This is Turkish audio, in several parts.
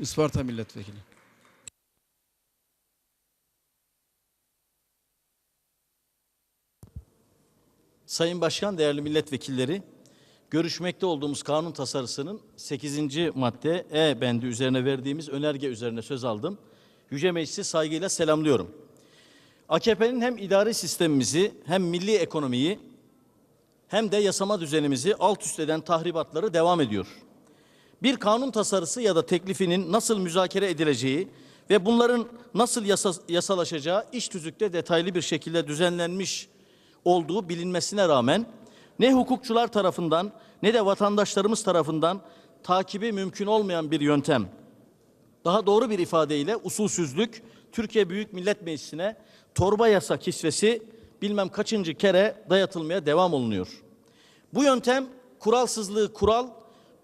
Isparta Milletvekili. Sayın Başkan, değerli milletvekilleri, görüşmekte olduğumuz kanun tasarısının 8. madde E bendi üzerine verdiğimiz önerge üzerine söz aldım. Yüce Meclisi saygıyla selamlıyorum. AKP'nin hem idari sistemimizi hem milli ekonomiyi hem de yasama düzenimizi alt üst eden tahribatları devam ediyor. Bir kanun tasarısı ya da teklifinin nasıl müzakere edileceği ve bunların nasıl yasa, yasalaşacağı iş tüzükte detaylı bir şekilde düzenlenmiş olduğu bilinmesine rağmen ne hukukçular tarafından ne de vatandaşlarımız tarafından takibi mümkün olmayan bir yöntem. Daha doğru bir ifadeyle usulsüzlük Türkiye Büyük Millet Meclisi'ne torba yasa kisvesi bilmem kaçıncı kere dayatılmaya devam olunuyor. Bu yöntem kuralsızlığı kural,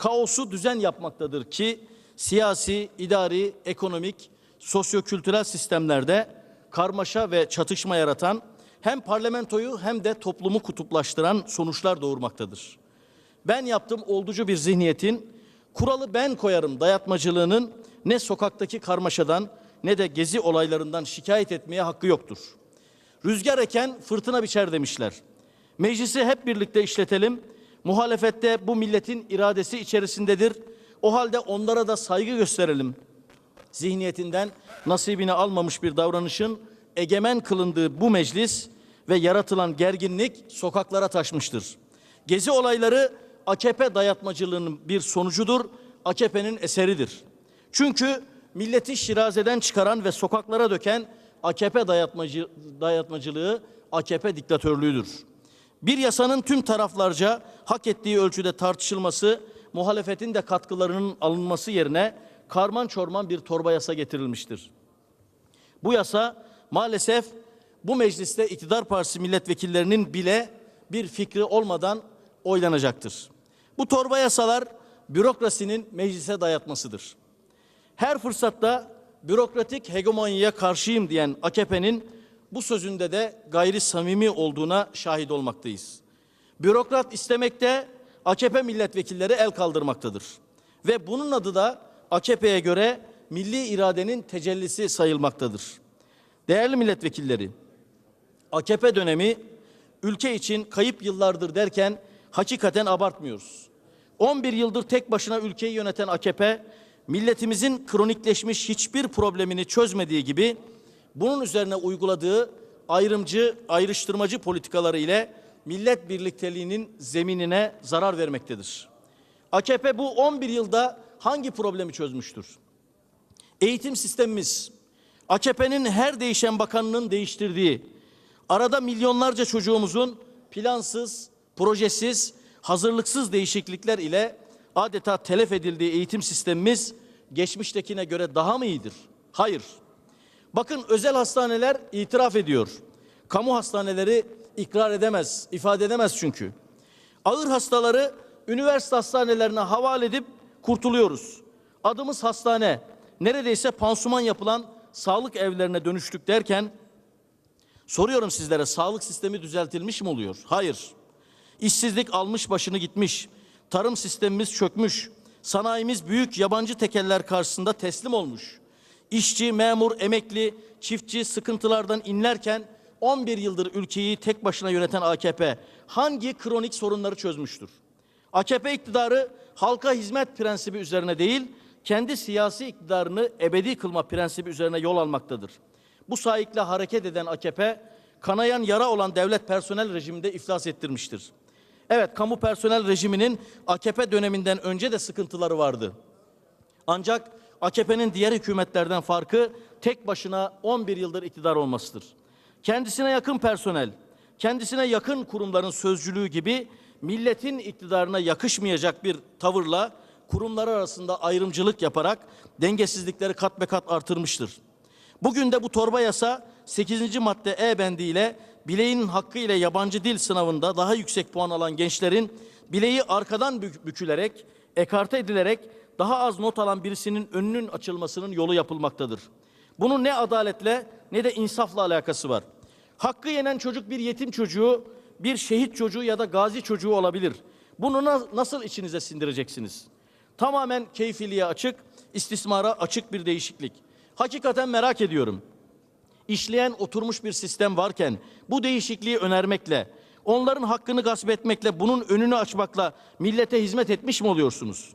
kaosu düzen yapmaktadır ki siyasi, idari, ekonomik, sosyokültürel sistemlerde karmaşa ve çatışma yaratan hem parlamentoyu hem de toplumu kutuplaştıran sonuçlar doğurmaktadır. Ben yaptım olducu bir zihniyetin kuralı ben koyarım dayatmacılığının ne sokaktaki karmaşadan ne de gezi olaylarından şikayet etmeye hakkı yoktur. Rüzgar eken fırtına biçer demişler. Meclisi hep birlikte işletelim. Muhalefette bu milletin iradesi içerisindedir. O halde onlara da saygı gösterelim. Zihniyetinden nasibini almamış bir davranışın egemen kılındığı bu meclis ve yaratılan gerginlik sokaklara taşmıştır. Gezi olayları AKP dayatmacılığının bir sonucudur, AKP'nin eseridir. Çünkü milleti şirazeden çıkaran ve sokaklara döken AKP dayatmacı, dayatmacılığı AKP diktatörlüğüdür. Bir yasanın tüm taraflarca hak ettiği ölçüde tartışılması, muhalefetin de katkılarının alınması yerine karman çorman bir torba yasa getirilmiştir. Bu yasa maalesef bu mecliste iktidar partisi milletvekillerinin bile bir fikri olmadan oylanacaktır. Bu torba yasalar bürokrasinin meclise dayatmasıdır. Her fırsatta bürokratik hegemonyaya karşıyım diyen AKP'nin bu sözünde de gayri samimi olduğuna şahit olmaktayız. Bürokrat istemekte, AKP milletvekilleri el kaldırmaktadır. Ve bunun adı da AKP'ye göre milli iradenin tecellisi sayılmaktadır. Değerli milletvekilleri, AKP dönemi ülke için kayıp yıllardır derken hakikaten abartmıyoruz. 11 yıldır tek başına ülkeyi yöneten AKP, milletimizin kronikleşmiş hiçbir problemini çözmediği gibi bunun üzerine uyguladığı ayrımcı, ayrıştırmacı politikaları ile millet birlikteliğinin zeminine zarar vermektedir. AKP bu 11 yılda hangi problemi çözmüştür? Eğitim sistemimiz, AKP'nin her değişen bakanının değiştirdiği, arada milyonlarca çocuğumuzun plansız, projesiz, hazırlıksız değişiklikler ile adeta telef edildiği eğitim sistemimiz geçmiştekine göre daha mı iyidir? Hayır. Bakın özel hastaneler itiraf ediyor. Kamu hastaneleri ikrar edemez, ifade edemez çünkü. Ağır hastaları üniversite hastanelerine havale edip kurtuluyoruz. Adımız hastane, neredeyse pansuman yapılan sağlık evlerine dönüştük derken soruyorum sizlere sağlık sistemi düzeltilmiş mi oluyor? Hayır. İşsizlik almış başını gitmiş. Tarım sistemimiz çökmüş. Sanayimiz büyük yabancı tekeller karşısında teslim olmuş. İşçi, memur, emekli, çiftçi sıkıntılardan inlerken 11 yıldır ülkeyi tek başına yöneten AKP hangi kronik sorunları çözmüştür? AKP iktidarı halka hizmet prensibi üzerine değil, kendi siyasi iktidarını ebedi kılma prensibi üzerine yol almaktadır. Bu sahikle hareket eden AKP, kanayan yara olan devlet personel rejiminde iflas ettirmiştir. Evet, kamu personel rejiminin AKP döneminden önce de sıkıntıları vardı. Ancak AKP'nin diğer hükümetlerden farkı tek başına 11 yıldır iktidar olmasıdır. Kendisine yakın personel, kendisine yakın kurumların sözcülüğü gibi milletin iktidarına yakışmayacak bir tavırla kurumlar arasında ayrımcılık yaparak dengesizlikleri kat be kat artırmıştır. Bugün de bu torba yasa 8. madde E bendiyle bileğinin hakkı ile yabancı dil sınavında daha yüksek puan alan gençlerin bileği arkadan bük- bükülerek, ekarte edilerek daha az not alan birisinin önünün açılmasının yolu yapılmaktadır. Bunun ne adaletle ne de insafla alakası var. Hakkı yenen çocuk bir yetim çocuğu, bir şehit çocuğu ya da gazi çocuğu olabilir. Bunu na- nasıl içinize sindireceksiniz? Tamamen keyfiliğe açık, istismara açık bir değişiklik. Hakikaten merak ediyorum. İşleyen oturmuş bir sistem varken bu değişikliği önermekle, onların hakkını gasp etmekle, bunun önünü açmakla millete hizmet etmiş mi oluyorsunuz?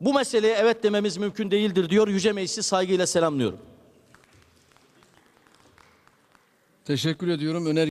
Bu meseleye evet dememiz mümkün değildir diyor. Yüce Meclisi saygıyla selamlıyorum. Teşekkür ediyorum. Öner